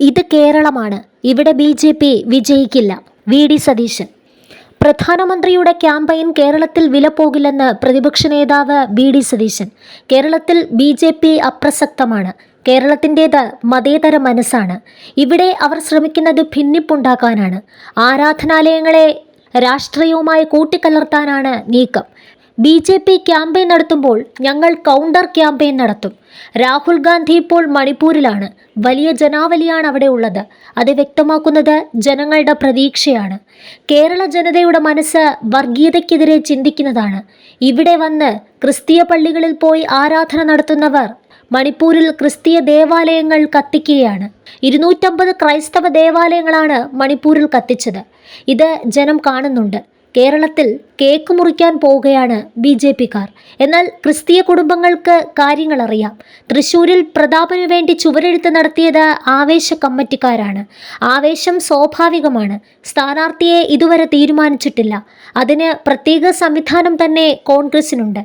ഇത് കേരളമാണ്. ഇവിടെ B J P വിജയിക്കില്ല. V D Satheesan. പ്രധാനമന്ത്രിയുടെ ക്യാമ്പയിൻ കേരളത്തിൽ വില പോകില്ലെന്ന് പ്രതിപക്ഷ നേതാവ് ബി ഡി സതീശൻ. കേരളത്തിൽ ബി ജെ പി അപ്രസക്തമാണ്. കേരളത്തിന്റേത് മതേതര മനസ്സാണ്. ഇവിടെ അവർ ശ്രമിക്കുന്നത് ഭിന്നിപ്പുണ്ടാക്കാനാണ്. ആരാധനാലയങ്ങളെ രാഷ്ട്രീയവുമായി കൂട്ടിക്കലർത്താനാണ് നീക്കം. ബി ജെ പി ക്യാമ്പയിൻ നടത്തുമ്പോൾ ഞങ്ങൾ കൗണ്ടർ ക്യാമ്പയിൻ നടത്തും. രാഹുൽ ഗാന്ധി ഇപ്പോൾ മണിപ്പൂരിലാണ്. വലിയ ജനാവലിയാണ് അവിടെ ഉള്ളത്. അത് വ്യക്തമാക്കുന്നത് ജനങ്ങളുടെ പ്രതീക്ഷയാണ്. കേരള ജനതയുടെ മനസ്സ് വർഗീയതയ്ക്കെതിരെ ചിന്തിക്കുന്നതാണ്. ഇവിടെ വന്ന് ക്രിസ്തീയ പള്ളികളിൽ പോയി ആരാധന നടത്തുന്നവർ മണിപ്പൂരിൽ ക്രിസ്തീയ ദേവാലയങ്ങൾ കത്തിക്കുകയാണ്. ഇരുന്നൂറ്റമ്പത് ക്രൈസ്തവ ദേവാലയങ്ങളാണ് മണിപ്പൂരിൽ കത്തിച്ചത്. ഇത് ജനം കാണുന്നുണ്ട്. കേരളത്തിൽ കേക്ക് മുറിക്കാൻ പോവുകയാണ് ബി ജെ പിക്കാർ. എന്നാൽ ക്രിസ്തീയ കുടുംബങ്ങൾക്ക് കാര്യങ്ങൾ അറിയാം തൃശൂരിൽ പ്രതാപനു വേണ്ടി ചുവരെഴുത്ത് നടത്തിയത് ആവേശ കമ്മിറ്റിക്കാരാണ്. ആവേശം സ്വാഭാവികമാണ്. സ്ഥാനാർത്ഥിയെ ഇതുവരെ തീരുമാനിച്ചിട്ടില്ല. അതിന് പ്രത്യേക സംവിധാനം തന്നെ കോൺഗ്രസിനുണ്ട്.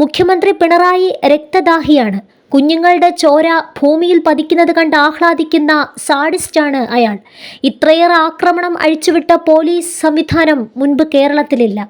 മുഖ്യമന്ത്രി പിണറായി രക്തദാഹിയാണ്. കുഞ്ഞുങ്ങളുടെ ചോര ഭൂമിയിൽ പതിക്കുന്നത് കണ്ട് ആഹ്ലാദിക്കുന്ന സാഡിസ്റ്റാണ് അയാൾ. ഇത്രയേറെ ആക്രമണം അഴിച്ചുവിട്ട പോലീസ് സംവിധാനം മുൻപ് കേരളത്തിലില്ല.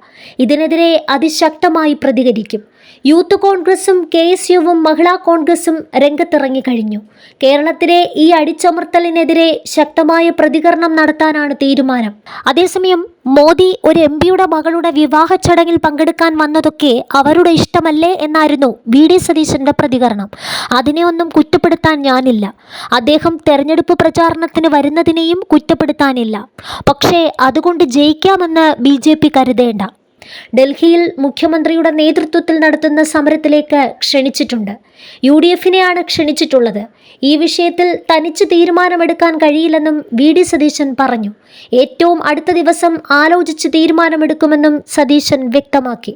ഇതിനെതിരെ അതിശക്തമായി പ്രതികരിക്കും. യൂത്ത് കോൺഗ്രസും കെ എസ് യുവും മഹിളാ കോൺഗ്രസും രംഗത്തിറങ്ങിക്കഴിഞ്ഞു. കേരളത്തിലെ ഈ അടിച്ചമർത്തലിനെതിരെ ശക്തമായ പ്രതികരണം നടത്താനാണ് തീരുമാനം. അതേസമയം മോദി ഒരു എം പിയുടെ മകളുടെ വിവാഹ ചടങ്ങിൽ പങ്കെടുക്കാൻ വന്നതൊക്കെ അവരുടെ ഇഷ്ടമല്ലേ എന്നായിരുന്നു വി ഡി സതീശന്റെ പ്രതികരണം. അതിനെ ഒന്നും കുറ്റപ്പെടുത്താൻ ഞാനില്ല. അദ്ദേഹം തെരഞ്ഞെടുപ്പ് പ്രചാരണത്തിന് വരുന്നതിനെയും കുറ്റപ്പെടുത്താനില്ല. പക്ഷേ അതുകൊണ്ട് ജയിക്കാമെന്ന് ബി കരുതേണ്ട. ഡൽഹിയിൽ മുഖ്യമന്ത്രിയുടെ നേതൃത്വത്തിൽ നടത്തുന്ന സമരത്തിലേക്ക് ക്ഷണിച്ചിട്ടുണ്ട്. യു ഡി എഫിനെയാണ് ക്ഷണിച്ചിട്ടുള്ളത്. ഈ വിഷയത്തിൽ തനിച്ച് തീരുമാനമെടുക്കാൻ കഴിയില്ലെന്നും വി ഡി സതീശൻ പറഞ്ഞു. ഏറ്റവും അടുത്ത ദിവസം ആലോചിച്ച് തീരുമാനമെടുക്കുമെന്നും സതീശൻ വ്യക്തമാക്കി.